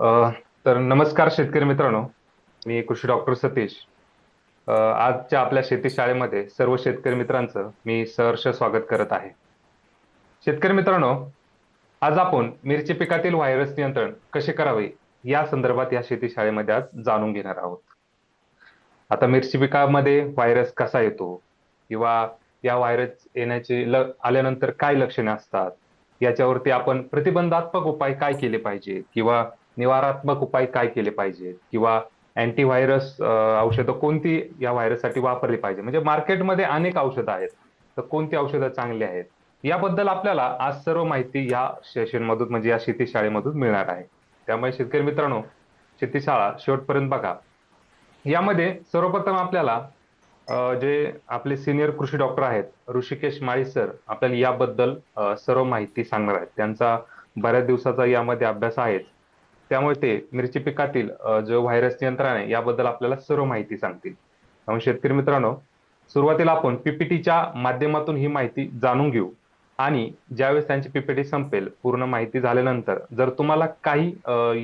तर नमस्कार शेतकरी मित्रांनो. मी कृषी डॉक्टर सतीश. आजच्या आपल्या शेती शाळेमध्ये सर्व शेतकरी मित्रांचं मी सहर्ष स्वागत करत आहे. शेतकरी मित्रांनो आज आपण मिरची पिकातील व्हायरस नियंत्रण कसे करावे या संदर्भात या शेती शाळेमध्ये आज जाणून घेणार आहोत. आता मिरची पिकामध्ये व्हायरस कसा येतो किंवा या व्हायरस येण्याचे ल आल्यानंतर काय लक्षणे असतात याच्यावरती आपण प्रतिबंधात्मक उपाय काय केले पाहिजे किंवा निवारात्मक उपाय काय केले पाहिजेत? किंवा अँटीव्हायरस औषधं कोणती या व्हायरससाठी वापरली पाहिजे? म्हणजे मार्केटमध्ये अनेक औषधं आहेत. तर कोणती औषधं चांगली आहेत? याबद्दल आपल्याला आज सर्व माहिती या सेशन मधून म्हणजे या शेती शाळेमधून मिळणार आहे. त्यामुळे शेतकरी मित्रांनो शेती शाळा शेवटपर्यंत बघा. यामध्ये सर्वप्रथम आपल्याला जे आपले सिनियर कृषी डॉक्टर आहेत ऋषिकेश माळी सर आपल्याला याबद्दल सर्व माहिती सांगणार आहेत. त्यांचा बऱ्याच दिवसाचा यामध्ये अभ्यास आहेच त्यामुळे ते मिरची पिकातील जो व्हायरस नियंत्रण आहे याबद्दल आपल्याला सर्व माहिती सांगतील. त्यामुळे शेतकरी मित्रांनो सुरुवातीला आपण पीपीटीच्या माध्यमातून ही माहिती जाणून घेऊ. आणि ज्यावेळेस त्यांची पीपीटी संपेल पूर्ण माहिती झाल्यानंतर जर तुम्हाला काही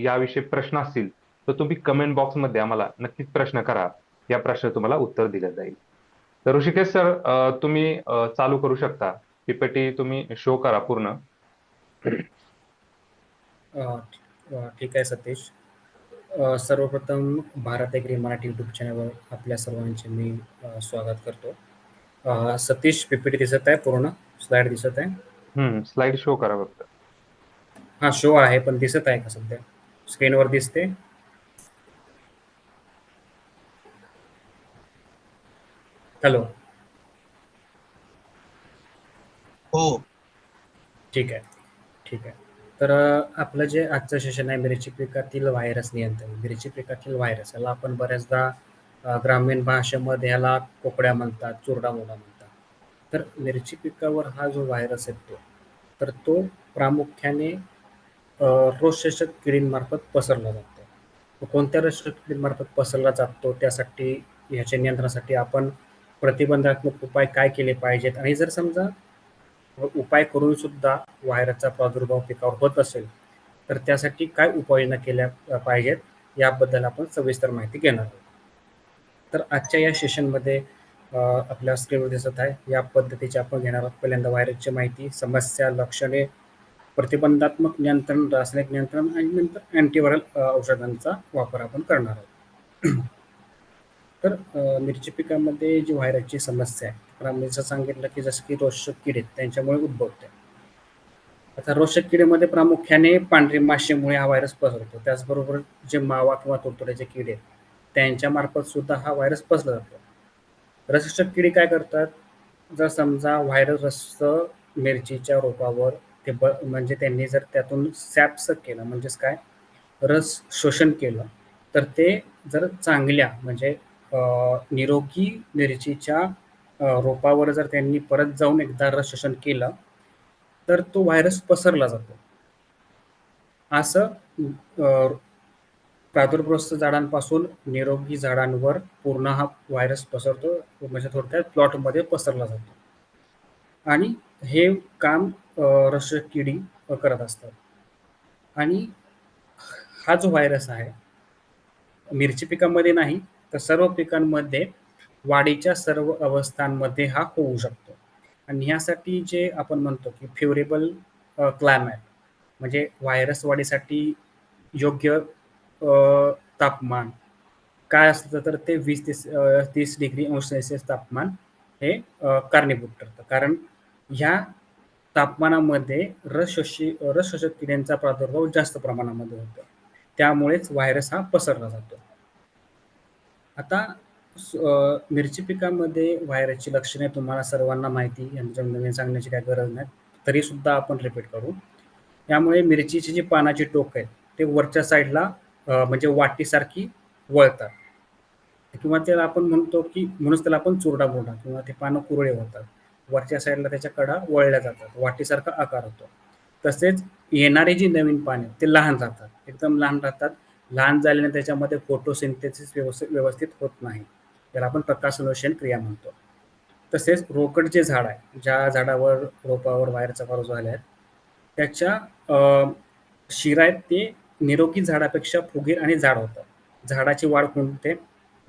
याविषयी प्रश्न असतील तर तुम्ही कमेंट बॉक्समध्ये आम्हाला नक्कीच प्रश्न करा. या प्रश्न तुम्हाला उत्तर दिलं जाईल. तर ऋषिकेश सर तुम्ही चालू करू शकता. पीपीटी तुम्ही शो करा पूर्ण. ठीक आहे सतीश. सर्वप्रथम भारत एग्री मराठी यूट्यूब चॅनलवर आपल्या सर्वांचे मी स्वागत करतो. सतीश पीपीटी दिसत आहे पूर्ण? स्लाइड दिसत आहे? हम्म स्लाइड शो करा फक्त. हा शो आहे पण दिसत आहे का सध्या? स्क्रीनवर दिसते? हॅलो हो. ठीक आहे ठीक आहे. तर अ, आपलं जे आजचं सेशन आहे मिरची पिकातील व्हायरस नियंत्रण मिरची पिकातील व्हायरस याला आपण बऱ्याचदा अ, ग्रामीण भाषेमध्ये ह्याला कोकड्या म्हणतात चुरडा मोडा म्हणतात. तर मिरची पिकावर हा जो व्हायरस येतो तर तो प्रामुख्याने अ, रोगशोषक किडींमार्फत पसरला जातो. तो कोणत्या रोगशोषक किडींमार्फत पसरला जातो त्यासाठी ह्याच्या नियंत्रणासाठी आपण प्रतिबंधात्मक उपाय काय केले पाहिजेत? आणि जर समजा उपाय करून सुद्धा व्हायरसचा प्रादुर्भाव पिकावर होत असेल तर त्यासाठी काय उपाययोजना केल्या पाहिजेत याबद्दल आपण सविस्तर माहिती घेणार आहोत. तर आजच्या या सेशनमध्ये आपल्या स्क्रीनवर दिसत आहे. या पद्धतीचे आपण घेणार आहोत. पहिल्यांदा व्हायरसची माहिती समस्या लक्षणे प्रतिबंधात्मक नियंत्रण रासायनिक नियंत्रण आणि नंतर अँटीव्हायरल औषधांचा वापर आपण करणार आहोत. तर मिरची पिकामध्ये जी व्हायरसची समस्या आहे तर सांगितलं की जसं की रोषक किडे त्यांच्यामुळे उद्भवते. आता रोषक किडेमध्ये प्रामुख्याने पांढरी माशीमुळे हा व्हायरस पसरतो. त्याचबरोबर जे मावा किंवा तुडतुड्याचे किडे आहेत, त्यांच्या मार्फत सुद्धा हा व्हायरस पसरला जातो. रसक किडी काय करतात? जर समजा व्हायरस मिरचीच्या रोपावर ते ब म्हणजे त्यांनी जर त्यातून सॅपसक केलं म्हणजेच काय? रस शोषण केलं तर ते जर चांगल्या म्हणजे निरोगी मिरचीच्या अ, रोपावर जर त्यांनी परत जाऊन एकदा रस शोषण केलं तर तो व्हायरस पसरला जातो. असं अ, झाडांपासून निरोगी झाडांवर पूर्ण हा व्हायरस पसरतो म्हणजे थोडक्यात प्लॉटमध्ये पसरला जातो. आणि हे काम अ, किडी अ, करत असतात. आणि हा जो व्हायरस आहे मिरची पिकामध्ये नाही तर सर्व पिकांमध्ये वाढीच्या सर्व अवस्थांमध्ये हा होऊ शकतो. आणि ह्यासाठी जे आपण म्हणतो की फेवरेबल क्लायमॅट म्हणजे व्हायरस वाढीसाठी योग्य तापमान काय असतं तर ते वीस तीस तीस डिग्री अंश सेल्सिअस तापमान हे कारणीभूत ठरतं. कारण ह्या तापमानामध्ये रसशोषी रसशोषक किड्यांचा प्रादुर्भाव जास्त प्रमाणामध्ये होतो. त्यामुळेच व्हायरस हा पसरला जातो. आता स- अ, मिरची पिकामध्ये व्हायरसची लक्षणे तुम्हाला सर्वांना माहिती यांच्या नवीन सांगण्याची काय गरज नाही. तरी सुद्धा आपण रिपीट करू. यामुळे मिरचीची जी पानाची टोक आहेत ते वरच्या साईडला अ, म्हणजे वाटीसारखी वळतात. किंवा त्याला आपण म्हणतो की म्हणूनच त्याला आपण चुरडा बोलणार किंवा ते पानं कुरळे होतात. वरच्या साईडला त्याच्या कडा वळल्या जातात. वाटीसारखा आकार होतो. तसेच येणारे जी नवीन पाने ते लहान राहतात. एकदम लहान राहतात. लहान झाल्याने त्याच्यामध्ये फोटोसिंथेसिस व्यवस्थित व्यवस्थित होत नाही. त्याला आपण प्रकाशलोषण क्रिया म्हणतो. तसेच रोकड जे झाड आहे ज्या झाडावर रोपावर वायरचा प्रादुर्भाव झाला आहे त्याच्या शिरा आहेत ते निरोगी झाडापेक्षा फुगीर आणि जाड होतं. झाडाची वाढ कोणते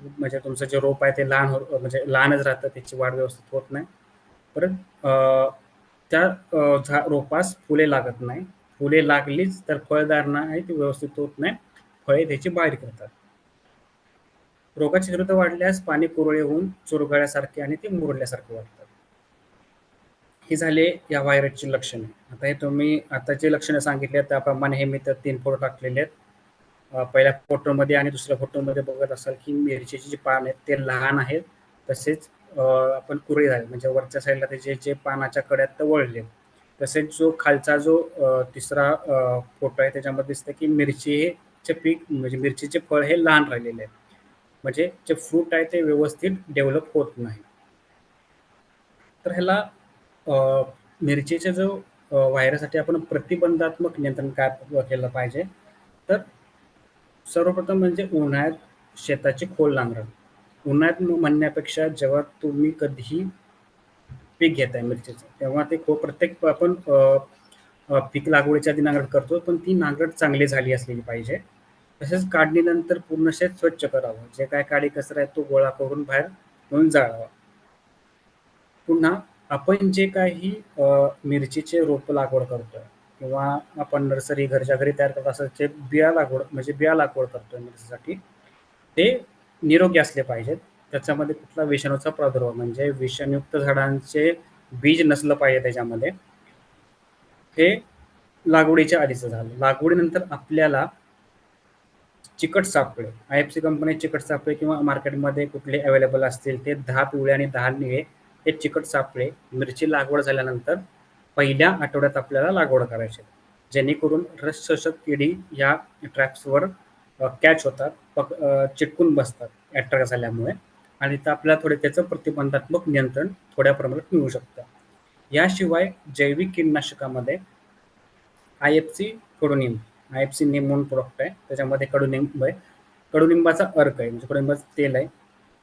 म्हणजे तुमचं जे रोप आहे ते लहान हो म्हणजे लहानच राहतं त्याची वाढ व्यवस्थित होत नाही. परत त्या झा रोपास फुले लागत नाही. फुले लागलीच तर फळदार आहे ती व्यवस्थित होत नाही. फळे त्याची बाहेर करतात रोगाची तीव्रता वाढल्यास पाणी कुरळे होऊन चुरगळ्यासारखे आणि ते मुरल्यासारखे वाटतात हे झाले या व्हायरसची लक्षणे. आता हे तुम्ही आता जे लक्षणं सांगितले आहेत त्याप्रमाणे हे मी तर तीन फोटो टाकलेले आहेत. पहिल्या फोटोमध्ये आणि दुसऱ्या फोटोमध्ये बघत असाल की मिरचीचे जे पान आहेत ते लहान आहेत. तसेच आपण कुरळी झाले. म्हणजे वरच्या साईडला त्याचे जे पानाच्या कड्यात ते वळले. तसेच जो खालचा जो तिसरा फोटो आहे त्याच्यामध्ये दिसतं की मिरची मिरचीचे पीक म्हणजे मिरचीचे फळ हे लहान राहिलेले आहे म्हणजे जे फ्रूट आहे ते व्यवस्थित डेव्हलप होत नाही. तर ह्याला अ, मिरचीचे जो व्हायरससाठी आपण प्रतिबंधात्मक नियंत्रण काय केलं पाहिजे? तर सर्वप्रथम म्हणजे उन्हाळ्यात शेताची खोल नांगरण. उन्हाळ्यात म्हणण्यापेक्षा जेव्हा तुम्ही कधीही पीक घेताय मिरचीचं तेव्हा ते खो प्रत्येक आपण पीक लागवडीच्या आधी नांगरट करतो पण ती नांगरट चांगली झाली असलेली पाहिजे. तसेच काढणीनंतर पूर्ण शेत स्वच्छ करावं. जे काय काळी कचरा आहे तो गोळा करून बाहेर घेऊन जाळावा. पुन्हा आपण जे काही मिरचीचे रोप लागवड करतोय किंवा आपण नर्सरी घरच्या घरी तयार करत असं जे बिया लागवड म्हणजे बिया लागवड करतोय मिरचीसाठी ते निरोगी असले पाहिजेत. त्याच्यामध्ये कुठला विषाणूचा प्रादुर्भाव म्हणजे विषाणयुक्त झाडांचे बीज नसलं पाहिजे त्याच्यामध्ये. हे लागवडीच्या आधीचं झालं. लागवडीनंतर आपल्याला चिकट सापळे. आय एफ सी कंपनी चिकट सापळे किंवा मार्केटमध्ये कुठले अवेलेबल असतील ते दहा पिवळे आणि दहा निळे हे चिकट सापळे मिरची लागवड झाल्यानंतर पहिल्या आठवड्यात आपल्याला लागवड करायची जेणेकरून रस शोषक किडी या ट्रॅप्सवर कॅच होतात पक चिटकून बसतात अट्रॅक्ट झाल्यामुळे. आणि तर आपल्याला थोडे त्याचं प्रतिबंधात्मक नियंत्रण थोड्या प्रमाणात मिळू शकतं. याशिवाय जैविक कीटकनाशकामध्ये आय एफ सी कडुनिंब आय एफ सी म्हणून प्रोडक्ट आहे. त्याच्यामध्ये कडुनिंब आहे. कडुनिंबाचा अर्क आहे. म्हणजे कडुनिंबाचं तेल आहे.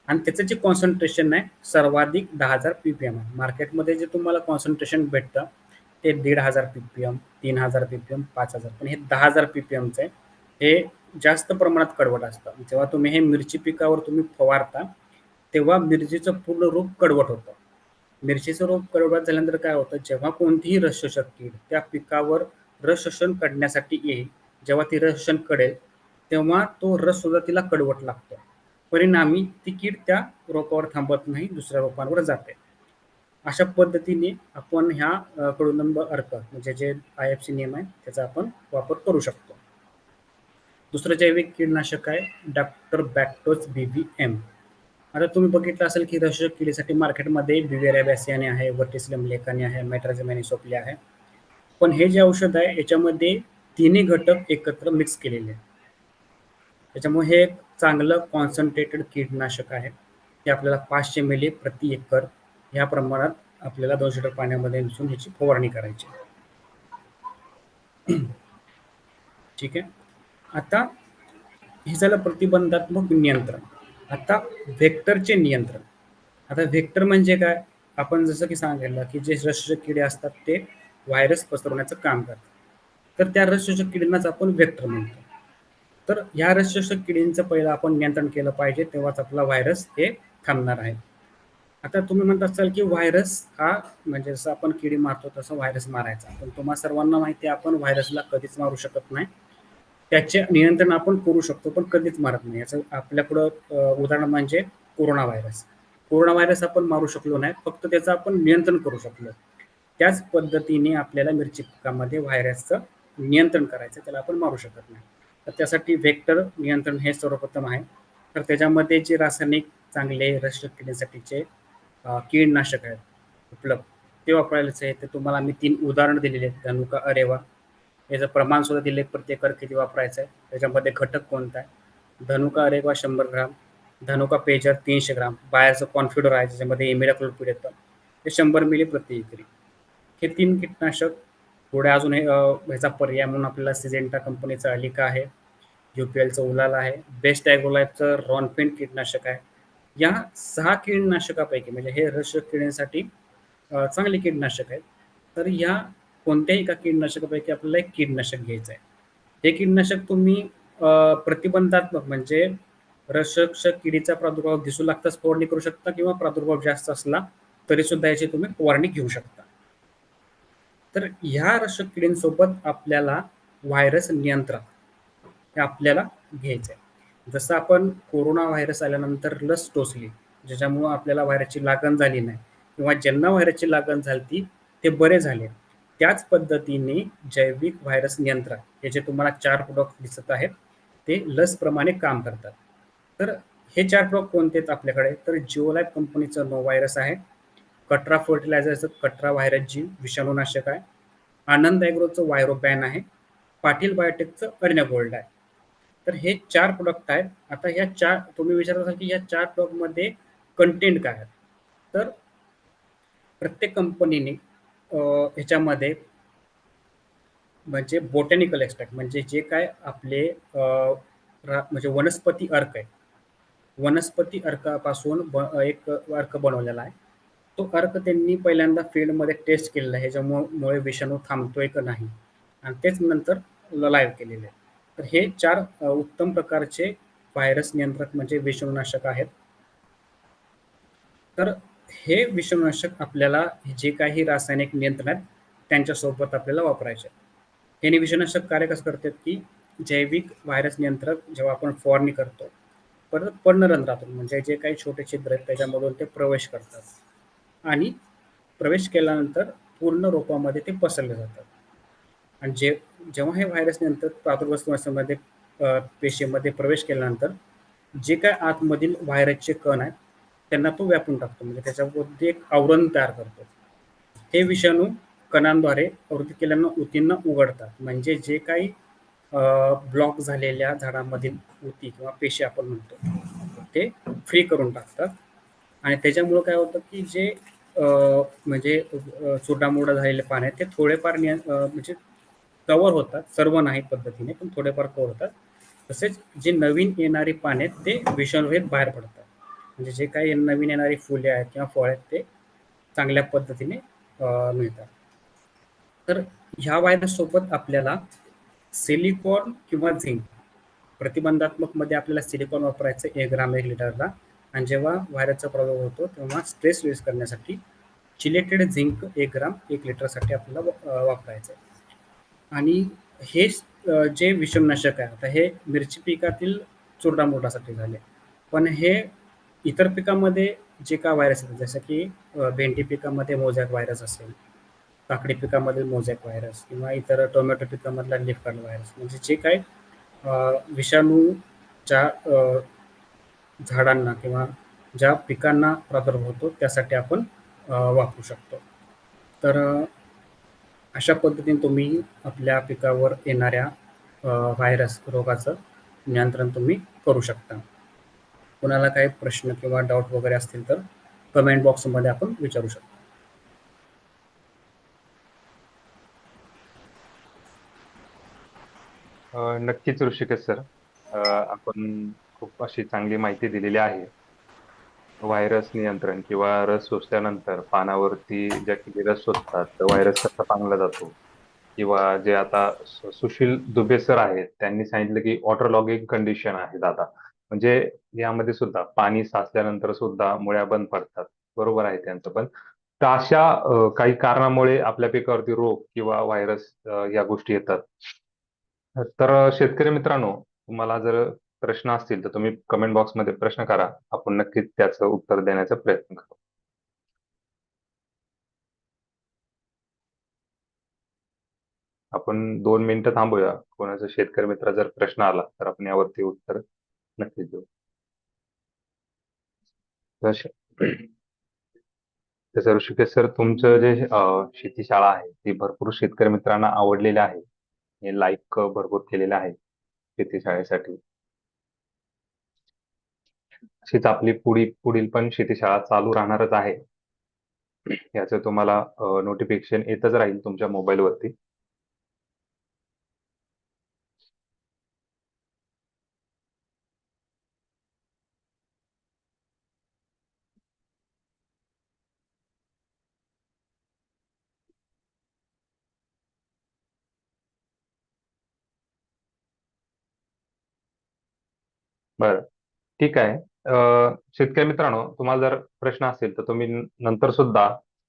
आणि त्याचं जे कॉन्सन्ट्रेशन आहे सर्वाधिक दहा हजार पी पी एम आहे मार्केटमध्ये जे तुम्हाला कॉन्सन्ट्रेशन भेटतं ते दीड हजार पी पी एम तीन हजार पी पी एम पाच हजार. पण हे दहा हजार पी पी एमचं आहे. हे जास्त प्रमाणात कडवट असतं. जेव्हा तुम्ही हे मिरची पिकावर तुम्ही फवारता तेव्हा मिरचीचं पूर्ण रूप कडवट होतं. मिरचीचं रूप कडवट झाल्यानंतर काय होतं? जेव्हा कोणतीही रस कीड त्या पिकावर रस शोषण करण्यासाठी येईल. जेव्हा ती रस शोषण कडेल तेव्हा तो रस सुद्धा तिला कडवट लागतो. परिणामी ती कीड त्या रोपावर थांबत नाही दुसऱ्या रोपांवर जाते. अशा पद्धतीने आपण ह्या अ, कडुनिंब अर्क म्हणजे जे आय एफ सी नियम आहे त्याचा आपण वापर करू शकतो. दुसरं जैविक कीडनाशक आहे डॉक्टर बॅक्टोज बी बी एम आता तुम्ही बघितलं असेल की रस किडीसाठी मार्केटमध्ये बिवेरिया बॅसियाने आहे वर्टिसिलम लेखाने आहे मेट्राझेमॅनी सोपले आहे. पण हे जे औषध आहे याच्यामध्ये तिन्ही घटक एकत्र मिक्स केलेले आहेत. त्याच्यामुळे हे एक चांगलं कॉन्सन्ट्रेटेड कीटनाशक आहे. ते आपल्याला पाचशे मिली प्रति एकर या प्रमाणात आपल्याला दोनशे लिटर पाण्यामध्ये मिसळून ह्याची फवारणी करायची ठीक आहे? आता हे झालं प्रतिबंधात्मक नियंत्रण. आता व्हेक्टरचे नियंत्रण. आता व्हेक्टर म्हणजे काय? आपण जसं की सांगितलं की जे रसशोषक किडे असतात ते व्हायरस पसरवण्याचं काम करतात तर त्या रसशोषक किडींनाच आपण व्हेक्टर म्हणतो. तर ह्या रसशोषक किडींचं पहिलं आपण नियंत्रण केलं पाहिजे तेव्हाच आपला व्हायरस हे थांबणार आहे. आता तुम्ही म्हणत असाल की व्हायरस हा म्हणजे जसं आपण किडी मारतो तसं व्हायरस मारायचा. पण तुम्हाला सर्वांना माहिती आहे आपण व्हायरसला कधीच मारू शकत नाही. त्याचे नियंत्रण आपण करू शकतो पण कधीच मारत नाही. याचं आपल्याकडं उदाहरण म्हणजे कोरोना व्हायरस कोरोना व्हायरस आपण मारू शकलो नाही फक्त त्याचं आपण नियंत्रण करू शकलो. त्याच पद्धतीने आपल्याला मिरची पिकामध्ये व्हायरसचं नियंत्रण करायचं त्याला आपण मारू शकत नाही. तर त्यासाठी व्हेक्टर नियंत्रण हे सर्वप्रथम आहे. तर त्याच्यामध्ये जे रासायनिक चांगले रस किडीसाठीचे कीडनाशक आहेत उपलब्ध ते वापरायलाच आहे ते तुम्हाला मी तीन उदाहरणं दिलेले आहेत. धनुका अरेवा याचं प्रमाण सुद्धा दिले प्रति एकर किती वापरायचं आहे त्याच्यामध्ये घटक कोणता आहे? धनुका अरेवा शंभर ग्राम धनुका पेजर तीनशे ग्राम बाहेरचं कॉन्फिडर आहे ज्याच्यामध्ये इमिडाक्लोपीड येतं. ते शंभर मिली प्रति एकरी. हे तीन कीटनाशक पुढे अजून हे ह्याचा पर्याय म्हणून आपल्याला सिजेंटा कंपनीचा अलिका आहे यू पी एलचं उलाल आहे. बेस्ट ॲग्रोलाईफचं रॉनफिन कीटनाशक आहे. या सहा कीटनाशकापैकी म्हणजे हे रस किडींसाठी चांगले कीटनाशक आहेत. तर या कोणत्याही एका कीटनाशकापैकी आपल्याला एक कीटनाशक घ्यायचं आहे. हे कीटनाशक तुम्ही प्रतिबंधात्मक म्हणजे रसरक्षक किडीचा प्रादुर्भाव दिसू लागताच फवारणी करू शकता किंवा प्रादुर्भाव जास्त असला तरी सुद्धा याची तुम्ही फवारणी घेऊ शकता. तर ह्या रक्षक किडींसोबत आपल्याला व्हायरस नियंत्रण हे आपल्याला घ्यायचं आहे जसं आपण कोरोना व्हायरस आल्यानंतर लस टोचली ज्याच्यामुळं आपल्याला व्हायरसची लागण झाली नाही किंवा ज्यांना व्हायरसची लागण झाली ते बरे झाले. त्याच पद्धतीने जैविक व्हायरस नियंत्रण हे जे तुम्हाला चार प्रोडक्ट दिसत आहेत ते लसप्रमाणे काम करतात. तर हे चार प्रोडक्ट कोणते आहेत आपल्याकडे? तर जिओलाईफ कंपनीचं नो व्हायरस आहे. कटरा फर्टिलायझरचं कटरा व्हायरस जी विषाणूनाशक आहे. आनंद ॲग्रोचं व्हायरोबॅन आहे. पाटील बायोटेकचं अर्ण्य गोल्ड आहे. तर हे चार प्रोडक्ट आहेत. आता ह्या चार तुम्ही विचारत असाल की या चार प्रोडक्टमध्ये कंटेंट काय आहेत तर प्रत्येक कंपनीने ह्याच्यामध्ये म्हणजे बोटॅनिकल एक्स्ट्रॅक्ट म्हणजे जे काय आपले म्हणजे वनस्पती अर्क आहे. वनस्पती अर्कापासून ब- एक अर्क बनवलेला आहे. तो अर्क त्यांनी पहिल्यांदा फील्डमध्ये टेस्ट केलेला आहे ह्याच्यामुळे विषाणू थांबतोय का नाही. आणि तेच नंतर लाईव्ह केलेले आहे. तर हे चार उत्तम प्रकारचे व्हायरस नियंत्रक म्हणजे विषाणूनाशक आहेत. तर हे विषाणूनाशक आपल्याला जे काही रासायनिक नियंत्रण आहेत त्यांच्यासोबत आपल्याला वापरायचे हे विषाणूनाशक कार्य कसं करतात की जैविक व्हायरस नियंत्रक जेव्हा आपण फवारणी करतो परत पर्णरंध्रातून म्हणजे जे काही छोटे छिद्र आहेत त्याच्यामधून ते प्रवेश करतात. आणि प्रवेश केल्यानंतर पूर्ण रोपामध्ये ते पसरले जातात. आणि जे जेव्हा हे व्हायरस नंतर प्रादुर्भाव व्यवस्थेमध्ये पेशीमध्ये प्रवेश केल्यानंतर जे काय आतमधील व्हायरसचे कण आहेत त्यांना तो व्यापून टाकतो. म्हणजे त्याच्यामध्ये एक आवरण तयार करतो. हे विषाणू कणांद्वारे आवृत्ती केल्यानं उतींना उघडतात. म्हणजे जे काही ब्लॉक झालेल्या झाडामधील ऊती किंवा पेशी आपण म्हणतो ते फ्री करून टाकतात. आणि त्याच्यामुळं काय होतं की जे म्हणजे अ, चुडामुडा झालेले पान आहेत ते थोडेफार निय म्हणजे कवर होतात सर्व नाही पद्धतीने पण थोडेफार कवर होतात. तसेच जे नवीन येणारी पाने आहेत ते विषाणूरहित बाहेर पडतात. म्हणजे जे काही नवीन येणारी फुले आहेत किंवा फळ आहेत ते चांगल्या पद्धतीने मिळतात. तर ह्या व्हायरससोबत आपल्याला सिलिकॉन किंवा झिंक प्रतिबंधात्मकमध्ये आपल्याला सिलिकॉन वापरायचं एक ग्राम एक लिटरला. आणि जेव्हा व्हायरसचा प्रभाव होतो तेव्हा स्ट्रेस रिलीज करण्यासाठी चिलेटेड झिंक एक ग्राम एक लिटरसाठी आपल्याला वापरायचं आहे. आणि हे जे विषमनाशक आहे आता हे मिरची पिकातील चुरडामुरडासाठी झाले. पण हे इतर पिकामध्ये जे का व्हायरस येतात जसं की भेंडी पिकामध्ये मोझॅक व्हायरस असेल काकडी पिकामधील मोझॅक व्हायरस किंवा इतर टोमॅटो पिकामधला लिफ कर्ल व्हायरस म्हणजे जे काही विषाणूच्या झाडांना किंवा ज्या पिकांना प्रादुर्भाव होतो त्यासाठी आपण वापरू शकतो. तर अशा पद्धतीने तुम्ही आपल्या पिकावर येणाऱ्या व्हायरस रोगाचं नियंत्रण तुम्ही करू शकता. कोणाला काही प्रश्न किंवा डाऊट वगैरे असतील तर कमेंट बॉक्समध्ये आपण विचारू शकतो. नक्कीच ऋषिकेश सर. आपण खूप अशी चांगली माहिती दिलेली आहे. व्हायरस नियंत्रण किंवा रस सोसल्यानंतर पानावरती ज्या किती रस सोसतात तर व्हायरस कसा पांगला जातो? किंवा जे आता सुशील दुबे सर आहेत त्यांनी सांगितलं की वॉटर लॉगिंग कंडिशन आहेत आता. म्हणजे यामध्ये सुद्धा पाणी साचल्यानंतर सुद्धा मुळ्या बंद पडतात. बरोबर आहे त्यांचं पण. तर अशा काही कारणामुळे आपल्या पिकावरती रोग किंवा व्हायरस या गोष्टी येतात. तर शेतकरी मित्रांनो तुम्हाला जर प्रश्न असतील तर तुम्ही कमेंट बॉक्समध्ये प्रश्न करा. आपण नक्कीच त्याचं उत्तर देण्याचा प्रयत्न करू. आपण दोन मिनिटं थांबूया. कोणाचा शेतकरी मित्र जर प्रश्न आला तर आपण यावरती उत्तर नक्कीच देऊ. सर तसं ऋषिकेश सर तुमचं जे शेती शाळा आहे ती भरपूर शेतकरी मित्रांना आवडलेली आहे. हे लाईक भरपूर केलेलं आहे शेती शाळेसाठी अशीच आपली पुढील पुढील पण शेती शाळा चालू राहणारच आहे. याचं तुम्हाला नोटिफिकेशन येतच राहील तुमच्या मोबाईलवरती बरं. ठीक आहे. अ, शेतकरी मित्रांनो तुम्हाला जर प्रश्न असेल तर तुम्ही न- नंतर सुद्धा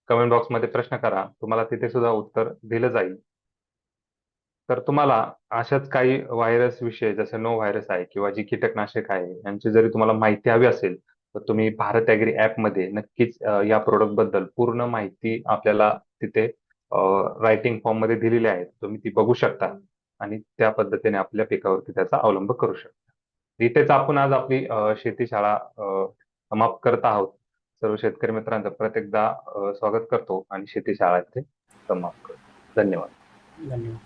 कमेंट बॉक्समध्ये प्रश्न करा. तुम्हाला तिथे सुद्धा उत्तर दिलं जाईल. तर तुम्हाला अशाच काही व्हायरस विषय जसं नो व्हायरस आहे किंवा जी कीटकनाशक आहे यांची जरी तुम्हाला माहिती हवी असेल तर तुम्ही भारत ॲग्री ॲपमध्ये नक्कीच अ, या प्रोडक्टबद्दल पूर्ण माहिती आपल्याला तिथे रायटिंग फॉर्ममध्ये दिलेली आहे. तुम्ही ती बघू शकता आणि त्या पद्धतीने आपल्या पिकावरती त्याचा अवलंब करू शकता. इथेच आपण आज आपली शेती शाळा समाप्त करत आहोत. सर्व शेतकरी मित्रांचं प्रत्येकदा स्वागत करतो आणि शेती शाळा इथे समाप्त करतो. धन्यवाद. धन्यवाद.